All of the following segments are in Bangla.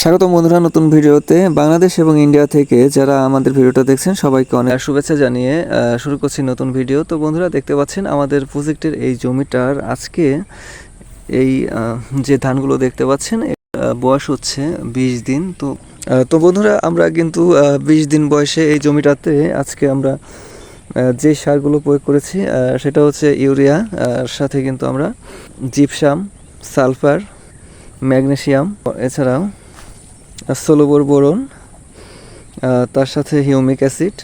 স্বাগত বন্ধুরা নতুন ভিডিওতে। বাংলাদেশ এবং ইন্ডিয়া থেকে যারা আমাদের ভিডিওটা দেখছেন, সবাইকে অনেক শুভেচ্ছা জানিয়ে শুরু করছি নতুন ভিডিও। তো বন্ধুরা, দেখতে পাচ্ছেন আমাদের প্রজেক্টের এই জমিটার আজকে এই যে ধানগুলো দেখতে পাচ্ছেন বয়স হচ্ছে বিশ দিন। তো তো বন্ধুরা, আমরা কিন্তু বিশ দিন বয়সে এই জমিটাতে আজকে আমরা যে সারগুলো প্রয়োগ করেছি সেটা হচ্ছে ইউরিয়া সাথে কিন্তু আমরা জিপসাম, সালফার, ম্যাগনেসিয়াম, এছাড়াও সোলোবর বোরন তার সাথে হিউমিক অ্যাসিড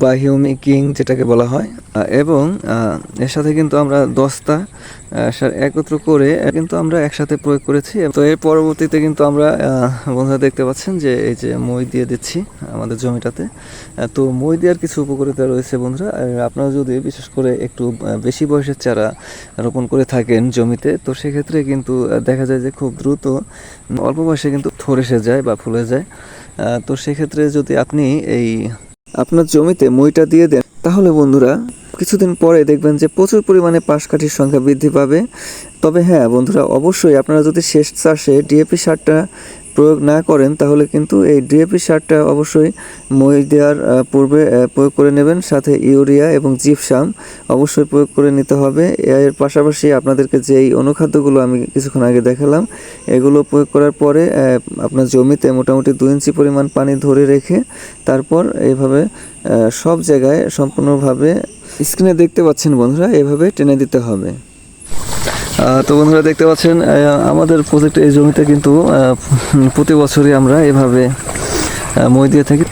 বা হিউমিক যেটাকে বলা হয়। এবং এর সাথে কিন্তু আমরা সার একত্র করে কিন্তু আমরা একসাথে প্রয়োগ করেছি। তো এর পরবর্তীতে কিন্তু আমরা বন্ধুরা দেখতে পাচ্ছেন যে, এই যে মই দিয়ে দিচ্ছি আমাদের জমিটাতে। তো মই দেওয়ার কিছু উপকারিতা রয়েছে বন্ধুরা। আপনারা যদি বিশেষ করে একটু বেশি বয়সের চারা রোপণ করে থাকেন জমিতে, তো সেক্ষেত্রে কিন্তু দেখা যায় যে খুব দ্রুত অল্প বয়সে কিন্তু থর এসে যায় বা ফুলে যায়। তো সেক্ষেত্রে যদি আপনি এই, আপনার জমিতে মইটা দিয়ে দেন, তাহলে বন্ধুরা কিছুদিন পরে দেখবেন যে প্রচুর পরিমাণে পাশকাঠির সংখ্যা বৃদ্ধি পাবে। তবে হ্যাঁ বন্ধুরা, অবশ্যই আপনারা যদি শেষ চাষে ডিএপি সারটা প্রয়োগ না করেন, তাহলে কিন্তু এই ডিএপি সারটা অবশ্যই মই দেওয়ার পূর্বে প্রয়োগ করে নেবেন। সাথে ইউরিয়া এবং জিপসাম অবশ্যই প্রয়োগ করে নিতে হবে। এর পাশাপাশি আপনাদেরকে যে এই অনুখাদ্যগুলো আমি কিছুক্ষণ আগে দেখালাম, এগুলো প্রয়োগ করার পরে আপনার জমিতে মোটামুটি দু ইঞ্চি পরিমাণ পানি ধরে রেখে তারপর এইভাবে সব জায়গায় সম্পূর্ণভাবে স্ক্রিনে দেখতে পাচ্ছেন বন্ধুরা, এভাবে টেনে দিতে হবে। তো বন্ধুরা দেখতে পাচ্ছেন আমাদের প্রজেক্ট এই জমিতে কিন্তু প্রতি বছরই আমরা এভাবে মই দিয়ে থাকি।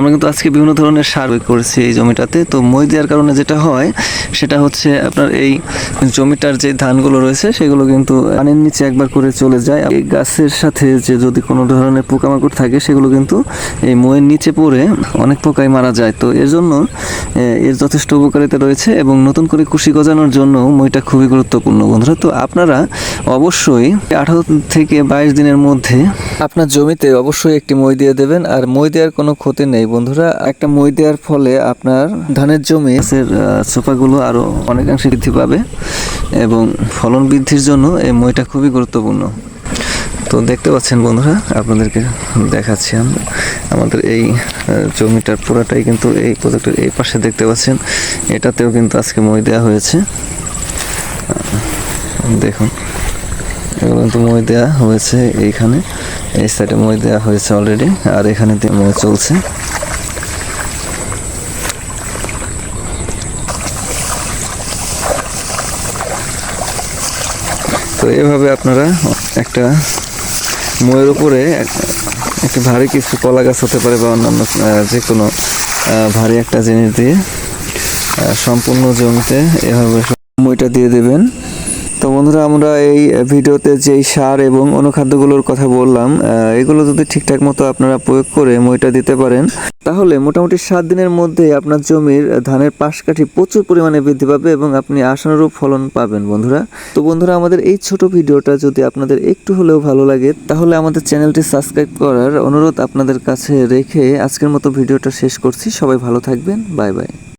আমরা কিন্তু আজকে বিভিন্ন ধরনের সার করেছি এই জমিটাতে। তো মই দেওয়ার কারণে যেটা হয়, সেটা হচ্ছে আপনার এই জমিটার যে ধানগুলো রয়েছে, সেগুলো কিন্তু পানির নিচে একবার করে চলে যায়। এই গাছের সাথে যে যদি কোনো ধরনের পোকামাকড় থাকে, সেগুলো কিন্তু এই মইয়ের নিচে পড়ে অনেক পোকায় মারা যায়। তো এর জন্য এর যথেষ্ট উপকারিতা রয়েছে এবং নতুন করে কুশি গজানোর জন্য মইটা খুবই গুরুত্বপূর্ণ বন্ধুরা। তো আপনারা অবশ্যই আঠারো থেকে বাইশ দিনের মধ্যে আপনার জমিতে অবশ্যই একটি মই দিয়ে দেবেন, আর মই দেওয়ার কোনো ক্ষতি নেই। বন্ধুরা একটা মই দেওয়ার ফলে আপনার ধানের জমি গাছের, আহ, চোপাগুলো আরও অনেকাংশে বৃদ্ধি পাবে এবং ফলন বৃদ্ধির জন্য এই মইটা খুবই গুরুত্বপূর্ণ। তো দেখতে পাচ্ছেন বন্ধুরা আপনাদেরকে দেখাচ্ছি আমরা। আমাদের এই জমিটার পুরাটাই কিন্তু এই প্রজেক্টের এই পাশে দেখতে পাচ্ছেন এটাতেও কিন্তু আজকে মই দেওয়া হয়েছে। দেখুন। কিন্তু মই দেওয়া হয়েছে, এইখানে। এই সাইডে মই দেওয়া হয়েছে অলরেডি আর এখানে মই চলছে। তো এভাবে আপনারা একটা ময়ের উপরে এক- একটা ভারী কিছু কলা গাছ হতে পারে বা অন্যান্য যে কোনো ভারী একটা জিনিস দিয়ে সম্পূর্ণ জমিতে এভাবে মইটা দিয়ে দেবেন। তো বন্ধুরা, আমরা এই ভিডিওতে যেই সার এবং অনুখাদ্যগুলোর কথা বললাম এগুলো যদি ঠিকঠাক মতো আপনারা প্রয়োগ করে মইটা দিতে পারেন, তাহলে মোটামুটি সাত দিনের মধ্যে আপনার জমির ধানের পাশকাঠি প্রচুর পরিমাণে বৃদ্ধি পাবে এবং আপনি আশানুরূপ ফলন পাবেন বন্ধুরা। তো বন্ধুরা, আমাদের এই ছোট ভিডিওটা যদি আপনাদের একটু হলেও ভালো লাগে, তাহলে আমাদের চ্যানেলটি সাবস্ক্রাইব করার অনুরোধ আপনাদের কাছে রেখে আজকের মতো ভিডিওটা শেষ করছি। সবাই ভালো থাকবেন। Bye bye.